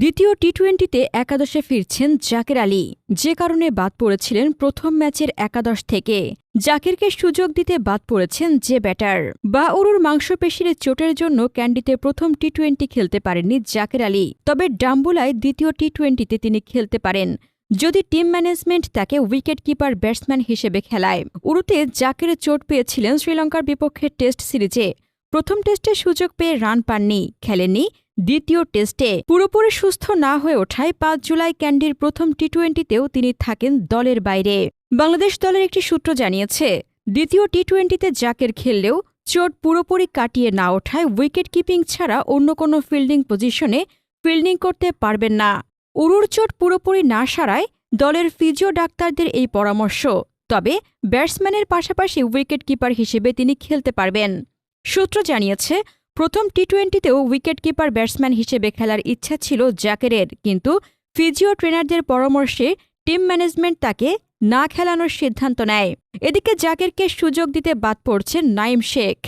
দ্বিতীয় টি টোয়েন্টিতে একাদশে ফিরছেন জাকের আলী। যে কারণে বাদ পড়েছিলেন প্রথম ম্যাচের একাদশ থেকে। জাকিরকে সুযোগ দিতে বাদ পড়েছেন যে ব্যাটার। বা উরুর মাংসপেশির চোটের জন্য ক্যান্ডিতে প্রথম টি টোয়েন্টি খেলতে পারেননি জাকের আলী। তবে ডাম্বুলায় দ্বিতীয় টি টোয়েন্টিতে তিনি খেলতে পারেন। যদি টিম ম্যানেজমেন্ট তাকে উইকেট কিপার ব্যাটসম্যান হিসেবে খেলায়। উরুতে জাকের চোট পেয়েছিলেন শ্রীলঙ্কার বিপক্ষে টেস্ট সিরিজে। প্রথম টেস্টে সুযোগ পেয়ে রান পাননি, খেলেননি দ্বিতীয় টেস্টে পুরোপুরি সুস্থ না হয়ে ওঠায় পাঁচ জুলাই ক্যান্ডির প্রথম টি টোয়েন্টিতেও তিনি থাকেন দলের বাইরে। বাংলাদেশ দলের একটি সূত্র জানিয়েছে, দ্বিতীয় টি টোয়েন্টিতে জাকের খেললেও চোট পুরোপুরি কাটিয়ে না ওঠায় উইকেট কিপিং ছাড়া অন্য কোনো ফিল্ডিং পজিশনে ফিল্ডিং করতে পারবেন না। উরুর চোট পুরোপুরি না সারায় দলের ফিজিও ডাক্তারদের এই পরামর্শ, তবে ব্যাটসম্যানের পাশাপাশি উইকেট কিপার হিসেবে তিনি খেলতে পারবেন। সূত্র জানিয়েছে প্রথম টি টোয়েন্টিতেও উইকেট কিপার ব্যাটসম্যান হিসেবে খেলার ইচ্ছা ছিল জাকেরের, কিন্তু ফিজিও ট্রেনারদের পরামর্শে টিম ম্যানেজমেন্ট তাকে না খেলানোর সিদ্ধান্ত নেয়। এদিকে জাকেরকে সুযোগ দিতে বাদ পড়ছে নাইম শেখ।